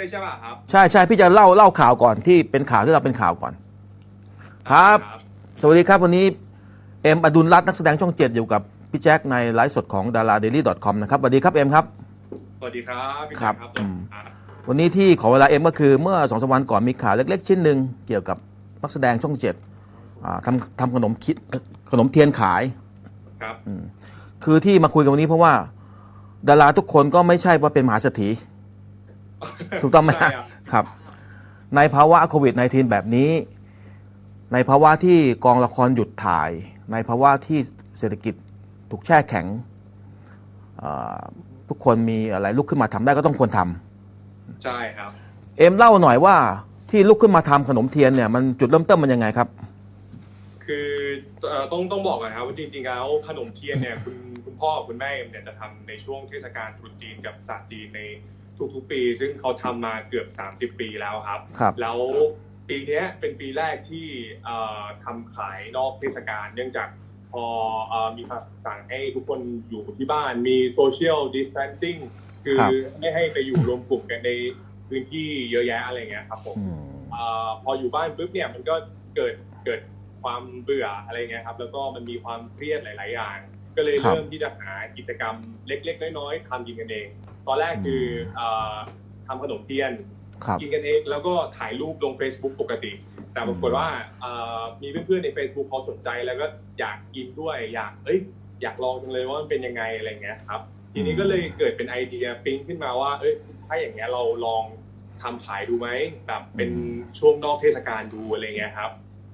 ใช่ใช่ป่ะครับ ใช่ใช่พี่จะเล่าเล่าข่าวก่อนที่เป็นข่าวที่เราเป็นข่าวก่อน ครับ สวัสดีครับวันนี้เอ็มอดุลรัตน์นักแสดงช่องเจ็ดอยู่กับพี่แจ็คในไลฟ์สดของดาราเดลี่ .com นะครับสวัสดีครับเอ็มครับ สวัสดีครับพี่ครับแจ็คอืมครับวันนี้ที่ขอเวลาเอ็มก็คือเมื่อสองสามวันก่อนมีข่าวเล็ก ๆ ชิ้นหนึ่งเกี่ยวกับนักแสดงช่องเจ็ดอ่าทำทำขนมคิดขนมเทียนขายครับคือที่มาคุยกันวันนี้เพราะว่า ดาราทุกคนก็ไม่ใช่ว่าเป็นมหาเศรษฐี ถูกต้องไหมใช่ฮะครับ ครับ ในภาวะโควิด -19 แบบนี้ ในภาวะที่กองละครหยุดถ่าย ในภาวะที่เศรษฐกิจถูกแช่แข็งเอ่อทุกคนมีอะไรลุกขึ้นมาทำได้ก็ต้องควรทำ ใช่ครับ เอ็มเล่าหน่อยว่าที่ลุกขึ้นมาทำขนมเทียนเนี่ยมันจุดเริ่มต้นมันยังไงครับ คือเอ่อต้องต้องบอกก่อนนะครับว่าจริงๆแล้วขนมเทียนเนี่ยคุณคุณพ่อกับคุณแม่เอ็มเนี่ยจะทำในช่วงเทศกาลตรุษจีนกับศาสตร์จีนใน ทุกๆปี ซึ่งเขาทำมาเกือบ 30 ปีแล้วครับครับ แล้วปีเนี้ยเป็นปีแรกที่เอ่อทำขายนอกเทศกาลเนื่องจากพอเอ่อมีคำสั่งให้ทุกคนอยู่ที่บ้านมีโซเชียลดิส a ทนซิ่งคือครับไม่ให้ไปอยู่รวมกลุ่มกันในพื้นที่เยอะแยะอะไรเงี้ยครับผมอืมเออพออยู่บ้านปุ๊บเนี่ยมันก็เกิดเกิดความเบื่ออะไรเงี้ยครับ แล้วก็มันมีความเครียดหลาย ๆ อย่าง ก็เลยครับเริ่มที่จะหากิจกรรมเล็ก ๆ น้อยๆทำกินกันเอง ตอนแรกคือเออทำขนมเทียนครับกินกันเองแล้วก็ถ่ายรูปลง Facebook ปกติ แต่ปรากฏว่าเอ่อมีเพื่อนๆใน Facebook เขาสนใจแล้วก็อยากกินด้วยอยากเอ้ยอยากลองจังเลยว่ามันเป็นยังไงอะไรเงี้ยครับ ทีนี้ก็เลยเกิดเป็นไอเดียปิ๊งขึ้นมาว่า เอ้ยถ้าอย่างเงี้ยเราลองทำขายดูไหมแบบเป็นช่วงนอกเทศกาลดูอะไรเงี้ยครับ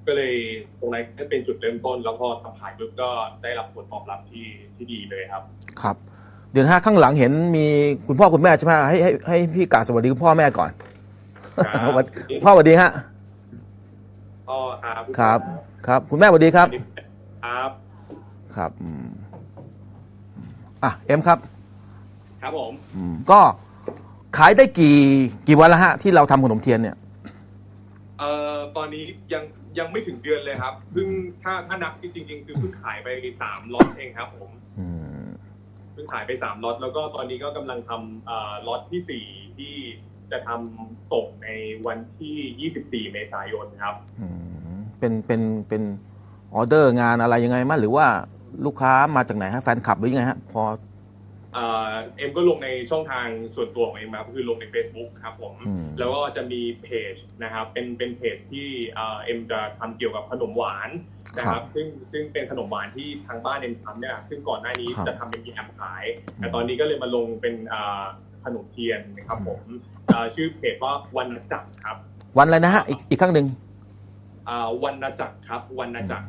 ก็เลยตรงนั้นก็เป็นจุดเริ่มต้น แล้วพอทำขายปุ๊บก็ได้รับผลตอบรับที่ที่ดีเลยครับ ครับ เดี๋ยวนะฮะข้างหลังเห็นมีคุณพ่อคุณแม่ใช่ไหมให้ให้ให้พี่กราบสวัสดีคุณพ่อแม่ก่อนครับสวัสดีพ่อสวัสดีฮะพ่อครับครับ ครับ คุณแม่สวัสดีครับ ครับครับอืมอะเอ็มครับ ครับผมอืมก็ขายได้กี่กี่วันแล้วฮะที่เราทำขนมเทียนเนี่ยเอ่อ ตอนนี้ยังยังไม่ถึงเดือนเลยครับเพิ่งถ้าถ้านับจริงๆคือเพิ่งขายไปสามล็อตเองครับผมอืมเพิ่งขายไปสามล็อตแล้วก็ตอนนี้ก็กำลังทำเอ่อล็อตที่สี่ที่จะทำส่งในวันที่24เมษายนครับอืมเป็นเป็นเป็นออเดอร์งานอะไรยังไงมั้ยหรือว่าลูกค้ามาจากไหนฮะแฟนคลับหรือยังไงฮะพอ เอ่อเอ็มก็ลงในช่องทางส่วนตัวของเอ็มครับคือลงใน Facebook ครับผมอืมแล้วก็จะมีเพจนะครับเป็นเป็นเพจที่เอ่อเอ็มจะทำเกี่ยวกับขนมหวานนะครับซึ่งซึ่งเป็นขนมหวานที่ทางบ้านเอ็มทำเนี่ยซึ่งก่อนหน้านี้ครับจะทำเป็นแอมขาย แต่ตอนนี้ก็เลยมาลงเป็นเอ่อขนมเทียนนะครับผมเอ่อชื่อเพจว่าวันจักรครับ วันอะไรนะฮะอีกอีกครั้งหนึ่งเอ่อวันจักรครับวันจักร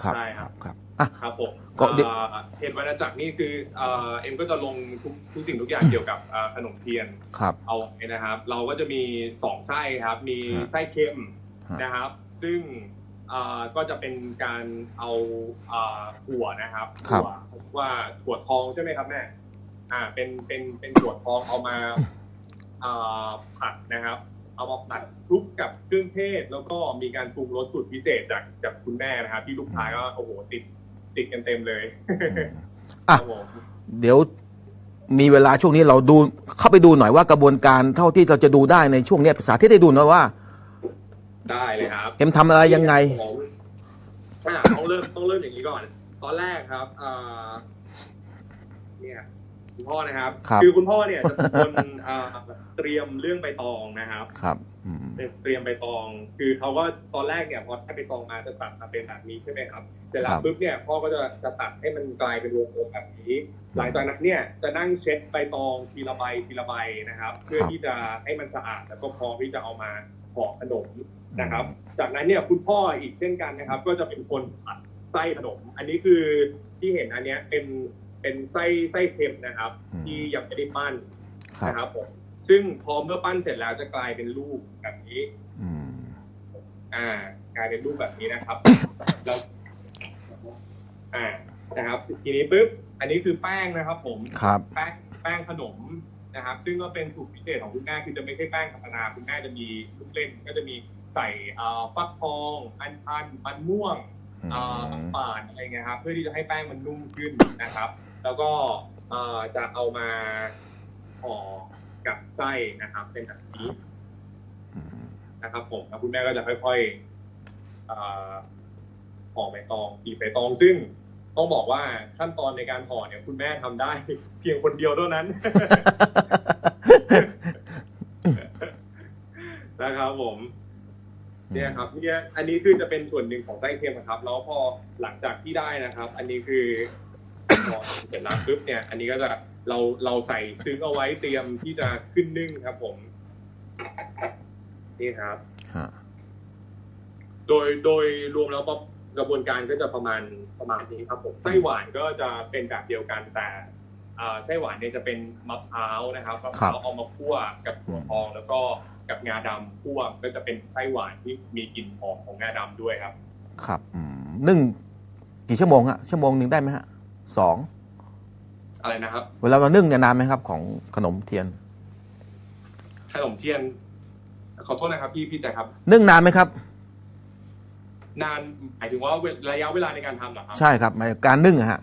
ครับใช่คครัรับบครับ อะครับผมก็เดี๋ยวเอ่อเพจวันจักรนี่คือเอ่อเอ็มก็จะลงทุกทุกสิ่งทุกอย่างเกี่ยวกับเอ่อขนมเทียนครับเอาไว้นะครับ เราก็จะมีสองไส้ครับ มีฮะไส้เค็มฮะนะครับ ซึ่งเอ่อก็จะเป็นการเอาเอ่อถั่วนะครับครับถั่วว่าถั่วทองใช่ไหมครับแม่อ่าเป็นเป็นเป็นถั่วทองเอามาเอ่อผัดนะครับ เอามาผัดคลุกกับเครื่องเทศ แล้วก็มีการปรุงรสสูตรพิเศษจากจากคุณแม่นะครับ ที่ลูกค้าก็โอ้โหติด ติดกันเต็มเลยอืมอะครับผมเดี๋ยวมีเวลาช่วงนี้เราดูเข้าไปดูหน่อยว่ากระบวนการเท่าที่เราจะดูได้ในช่วงเนี้ยสาธิตให้ดูหน่อยว่า ได้เลยครับเอ็มทำอะไรยังไงของอะต้องเริ่มต้องเริ่มอย่างนี้ก่อน ตอนแรกครับเอ่อเนี่ย คุณพ่อนะครับครับอคุณพ่อเนี่ยจะเป็นคนเอ่อเตรียมเรื่องใบตองนะครับ ครับอืมเตรียมใบตอง คือเขาก็ตอนแรกเนี่ยพอได้ใบตองมาจะตัดมาเป็นแบบนี้ใช่ไหมครับเสร็จแล้ครัวบปุ๊บเนี่ยพ่อก็จะจะตัดให้มันกลายเป็นวงกลมแบบนี้ หลังจากนั้นเนี่ยจะนั่งเช็ดใบตองทีละใบทีละใบนะครับ เพื่อที่จะให้มันสะอาดแล้วก็พร้อมที่จะเอามาห่อขนมนะครับ จากนั้นเนี่ยคุณพ่ออีกเช่นกันนะครับ ก็จะเป็นคนผัดไส้ขนม อันนี้คือที่เห็นอันเนี้ยเป็น เป็นไส้ไส้เค็มนะครับอืมที่ยังไม่ได้ปั้นครับนะครับผมซึ่งพอเมื่อปั้นเสร็จแล้วจะกลายเป็นรูปแบบนี้อืมอ่า กลายเป็นรูปแบบนี้นะครับแล้วอ่านะครับ ทีนี้ปุ๊บอันนี้คือแป้งนะครับ ผมครับแป้งแป้งขนมนะครับ ซึ่งก็เป็นสูตรพิเศษของคุณแม่คือจะไม่ใช่แป้งธรรมดาคุณแม่จะมีลูกเล่น ก็จะมีใส่เอ่อฟักทอง อัญชันมันม่วงอืมเอ่อน้ำตาลอะไรเงี้ยครับ เพื่อที่จะให้แป้งมันนุ่มขึ้นนะครับ แล้วก็เอ่อจะเอามาห่อกับไส้นะครับ เป็นแบบนี้อืมนะครับ ผมแล้วคุณแม่ก็จะค่อยๆเอ่อห่อใบตองกีบใบตองซึ่งต้องบอกว่าขั้นตอนในการห่อเนี่ย คุณแม่ทำได้ เพียงคนเดียวเท่านั้นนะครับผม เนี่ยครับเนี่ยอันนี้คือจะเป็นส่วนหนึ่งของไส้เค็มนะครับ แล้วพอหลังจากที่ได้นะครับ อันนี้คือ พอเสร็จแล้วปุ๊บเนี่ย อันนี้ก็จะเราเราใส่ซึ้งเอาไว้เตรียมที่จะขึ้นนึ่งครับ ผม นี่ครับฮะโดยโดยรวมแล้วก็กระบวนการก็จะประมาณประมาณนี้ครับผมไส้หวานก็จะเป็นแบบเดียวกันแต่อ่าไส้หวานเนี่ยจะเป็นมะพร้าวนะครับมะพร้าวเอามาคั่วกับถั่วทอง แล้วก็กับงาดำคั่วก็จะเป็นไส้หวานที่มีกลิ่นหอมของงาดำด้วยครับ ครับอืมนึ่งกี่ชั่วโมงฮะชั่วโมงหนึ่งได้ไหมฮะ สองอะไรนะครับ เวลาเรานึ่งเนี่ยนานไหมครับ ของขนมเทียน ขนมเทียน ขอโทษนะครับ พี่พี่แต่ครับ นึ่งนานไหมครับ นานหมายถึงว่าเวระยะเวลาในการทำเหรอครับ ใช่ครับหมายการนึ่งอะฮะ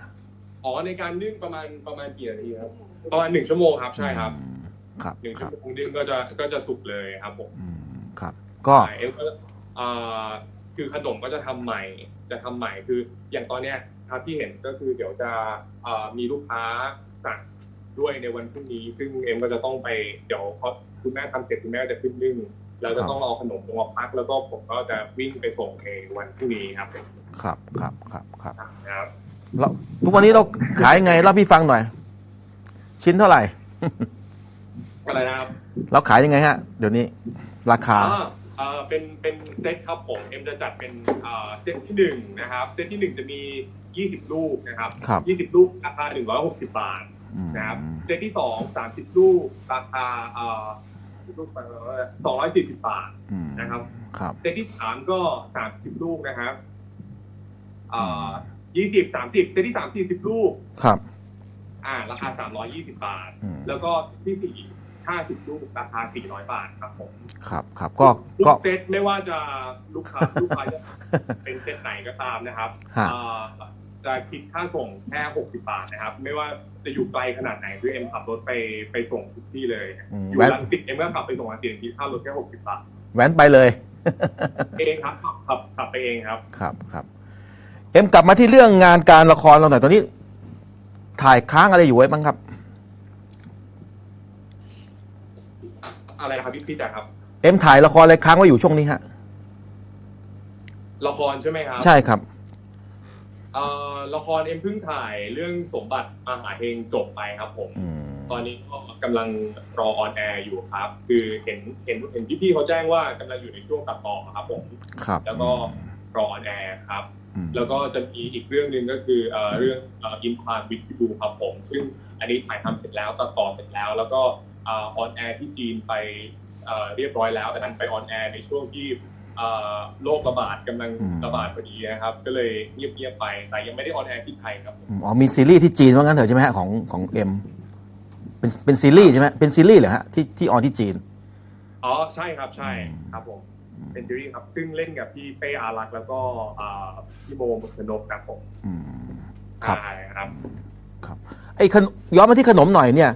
อ๋อในการนึ่งประมาณประมาณกี่นาทีครับ ประมาณหนึ่งชั่วโมงครับ ใช่ครับอืมครับหนึ่งคชั่รัวบโมงนึ่งก็จะก็จะสุกเลยครับผมอืมครับ ก็ใช่เอ็มก็อ่าคือขนมก็จะทำใหม่ จะทำใหม่คืออย่างตอนเนี้ย ครับที่เห็นก็คือเดี๋ยวจะอ่ามีลูกค้าสั่งด้วยในวันพรุ่งนี้ ซึ่งเอ็มก็จะต้องไปเดี๋ยวเขาคุณแม่ทำเสร็จคุณแม่ก็จะขึ้นนึ่งเราจะต้องรอขนมลงมาพัก แล้วก็ผมก็จะวิ่งไปส่งในวันพรุ่งนี้ครับ ครับครับครับครับครับเราทุกวันนี้เราขายยังไงเล่าพี่ฟังหน่อย ชิ้นเท่าไหร่อะไรนะครับเราขายยังไงฮะ เดี๋ยวนี้ ราคาอ่าอ่าเป็นเป็นเซตครับผมเอ็มจะจัดเป็นอ่าเซตที่หนึ่งนะครับ เซตที่หนึ่งจะมี 20ลูกนะครับครับ20ลูกราคา160บาทอืมนะครับเซตที่สอง30ลูกราคาเอ่อลูกไปสองร้อยสี่สิบบาทอืมนะครับครับเซตที่สามก็สามสิบลูกนะครับเอ่อยี่สิบสามสิบเซตที่สามสี่สิบลูกครับ อ่า ราคาสามร้อยยี่สิบาทอืมแล้วก็ที่สี่ห้าสิบลูกราคาสี่ร้อยบาทครับผมครับครับก็ทุก็กเซตไม่ว่าจะลูกค้าลูกค้าจะเป็นเซตไหนก็ตามนะครับฮะเอ่อ จะคิดค่าส่งแค่หกสิบาทนะครับ ไม่ว่าจะอยู่ไกลขนาดไหนคือเอ็มขับรถไปไปส่งทุกที่เลย อืมอยู่แว้นลังสิตเอ็มก็ขับไปส่งลังสิตคิดค่ารถแค่หกสิบาท แว้นไปเลย เองครับขับขับขับไปเองครับ ครับครับเอ็มกลับมาที่เรื่องงานการละครเราหน่อยตอนนี้ ถ่ายค้างอะไรอยู่ไว้บ้างครับ อะไรนะครับพี่พี่จ๋าครับ เอ็มถ่ายละครอะไรค้างไว้อยู่ช่วงนี้ฮะ ละครใช่ไหมครับ ใช่ครับ เอ่อละครเอ็มเพิ่งถ่ายเรื่องสมบัติมหาเฮงจบไปครับผม อืมตอนนี้ก็กำลังรอออนแอร์อยู่ครับ คือเห็นเห็นเห็นพี่ๆเขาแจ้งว่ากำลังอยู่ในช่วงตัดต่อครับผม ครับแล้วก็รอออนแอร์ครับ อืมแล้วก็จะมีอีกเรื่องหนึ่งก็คือเอ่อเรื่องอินพานวิทูครับผม ซึ่งอันนี้ถ่ายทำเสร็จแล้วตัดต่อเสร็จแล้ว แล้วก็ออนแอร์ที่จีนไปเอ่อเรียบร้อยแล้วแต่นั้นไปออนแอร์ในช่วงที่เอ่อ โรคระบาดกำลังระบาดพอดีนะครับ ก็เลยเงียบๆไป แต่ยังไม่ได้ออนแอร์ที่ไทยครับผมอืมอ๋อมีซีรีส์ที่จีนว่างั้นเถอะใช่ไหมฮะของของเอ็มเป็นเป็นซีรีส์ใช่ไหมเป็นซีรีส์เหรอฮะที่ที่ออนที่จีนอ๋อใช่ครับใช่อืมครับผมเป็นซีรีส์ครับซึ่งเล่นกับพี่เป้อารักษ์แล้วก็อ่าพี่โบมุขนกครับผมอืมครับใช่ครับ ครับไอ้ขนย้อนมาที่ขนมหน่อยเนี่ย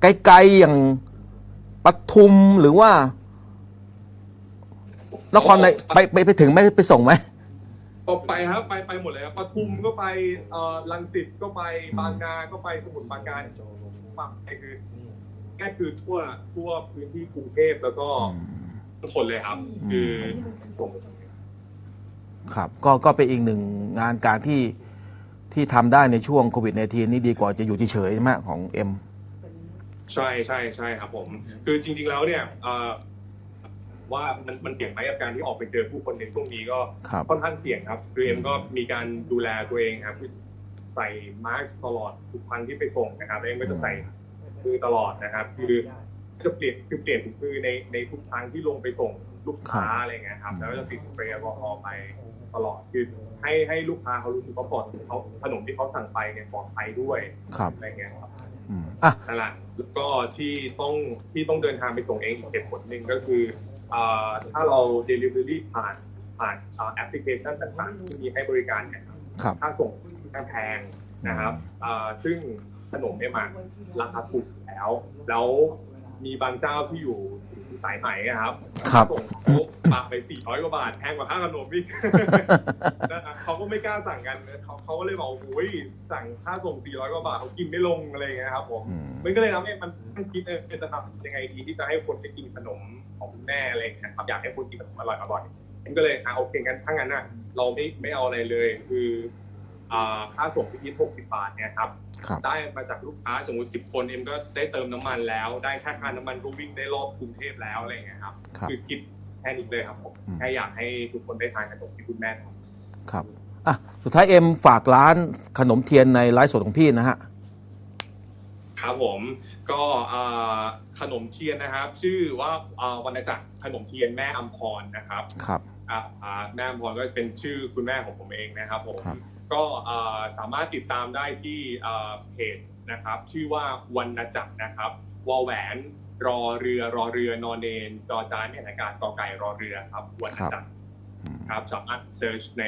ไกลๆอย่างปทุมหรือว่า นครในไปไปไปถึงไหมไปส่งไหมก็ไปครับไปไปหมดเลยครับปทุมก็ไปเอ่อลังสิตก็ไปบางนาก็ไปสมุทรปราการปักไปคือแค่คือทั่วทั่วพื้นที่กรุงเทพแล้วก็ทุกคนเลยครับ คือผม ครับ ก็ก็เป็นอีกหนึ่งงานการที่ที่ทำได้ในช่วงโควิด -19 นี่ดีกว่าจะอยู่เฉยๆใช่ไหมของเอ็ม ใช่ใช่ใช่ครับผม คือจริง ๆ แล้วเนี่ยเอ่อ ว่ามันมันเสี่ยงไหมกับการที่ออกไปเจอผู้คนในช่วงนี้ก็ครับค่อนข้างเสี่ยงครับคือเอ็มก็มีการดูแลตัวเองครับคือใส่มาสก์ตลอดทุกครั้งที่ไปส่งนะครับแล้วเอ็มก็จะใส่มือตลอดนะครับ คือจะเปลี่ยนคือเปลี่ยนคือในในทุกครั้งที่ลงไปส่งลูกค้าอะไรเงี้ยครับ แล้วก็จะติดสเปรย์แอลกอฮอล์ไปตลอดคือให้ให้ลูกค้าเขารู้สึกว่าปลอดเขาขนมที่เขาสั่งไปเนี่ยปลอดภัยด้วยครับอะไรเงี้ยครับอืมอะนั่นแหละแล้วก็ที่ต้องที่ต้องเดินทางไปส่งเองอีกเหตุผลหนึ่งก็คืออ่า ถ้าเรา delivery ผ่านผ่านอ่าแอปพลิเคชันต่างๆที่มีให้บริการเนี่ยครับครับค่าส่งแพงนะครับอ่าซึ่งขนมเนี่ยมาราคาถูกอยู่แล้ว แล้ว มีบางเจ้าที่อยู่สายไหมอะครับครับส่งเขาปาไปสี่ร้อยกว่าบาทแพงกว่าค่าขนมอีกนะครับเขาก็ไม่กล้าสั่งกันเขาเขาก็เลยบอกโอ้ยสั่งค่าส่งสี่ร้อยกว่าบาทเขากินไม่ลงอะไรอย่างเงี้ยครับผมอืมมันก็เลยทำให้มันต้องคิดเออจะทำยังไงดีที่จะให้คนได้กินขนมของคุณแม่อะไรอย่างเงี้ยครับอยากให้คนกินขนมอร่อยอร่อยมันก็เลยอะโอเคกันถ้างั้นน่ะเราไม่ไม่เอาอะไรเลยคืออ่า ค่าส่งที่ยี่หกสิบบาทเนี่ยครับครับได้มาจากลูกค้าสมมติสิบคนเอ็มก็ได้เติมน้ำมันแล้ว ได้ค่าค่าน้ำมันก็วิ่งได้รอบกรุงเทพแล้วอะไรอย่างเงี้ยครับครับ คือคิดแค่นี้เลยครับผมอืมแค่อยากให้ทุกคนได้ทานขนมที่คุณแม่ทำครับอะสุดท้ายเอ็มฝากร้านขนมเทียนในไลฟ์สดของพี่นะฮะครับผมก็อ่าขนมเทียนนะครับ ชื่อว่าอ่าวรรณจักรขนมเทียนแม่อัมพรนะครับครับอ่าอ่าแม่อัมพรก็เป็นชื่อคุณแม่ของผมเองนะครับผมครับ ก็อ่าสามารถติดตามได้ที่อ่าเพจนะครับ ชื่อว่าวรรณจักรนะครับวอแหวนรอเรือรอเรือนอนเนนจอจานเนี่ยอากาศกอไก่รอเรือครับวรรณจักรอืมครับสามารถเซิร์ชใน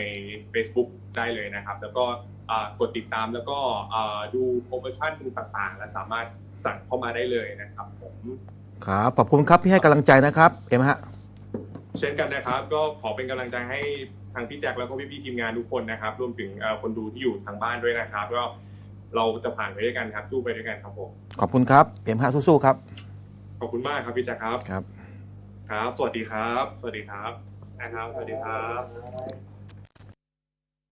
Facebook ได้เลยนะครับ แล้วก็อ่ากดติดตามแล้วก็อ่าดูโปรโมชั่นต่างๆ และสามารถสั่งเข้ามาได้เลยนะครับผมครับขอบคุณครับที่ให้กำลังใจนะครับ เอ็มฮะ เช่นกันนะครับ ก็ขอเป็นกำลังใจให้ทางพี่แจ็คแล้วก็พี่ๆทีมงานทุกคนนะครับ รวมถึงเอ่อคนดูที่อยู่ทางบ้านด้วยนะครับก็เราจะผ่านไปด้วยกันครับสู้ไปด้วยกันครับผมขอบคุณครับเอ็มฮะสู้ๆครับ ขอบคุณมากครับพี่แจ็คครับครับ ครับ สวัสดีครับ สวัสดีครับนะครับสวัสดีครับ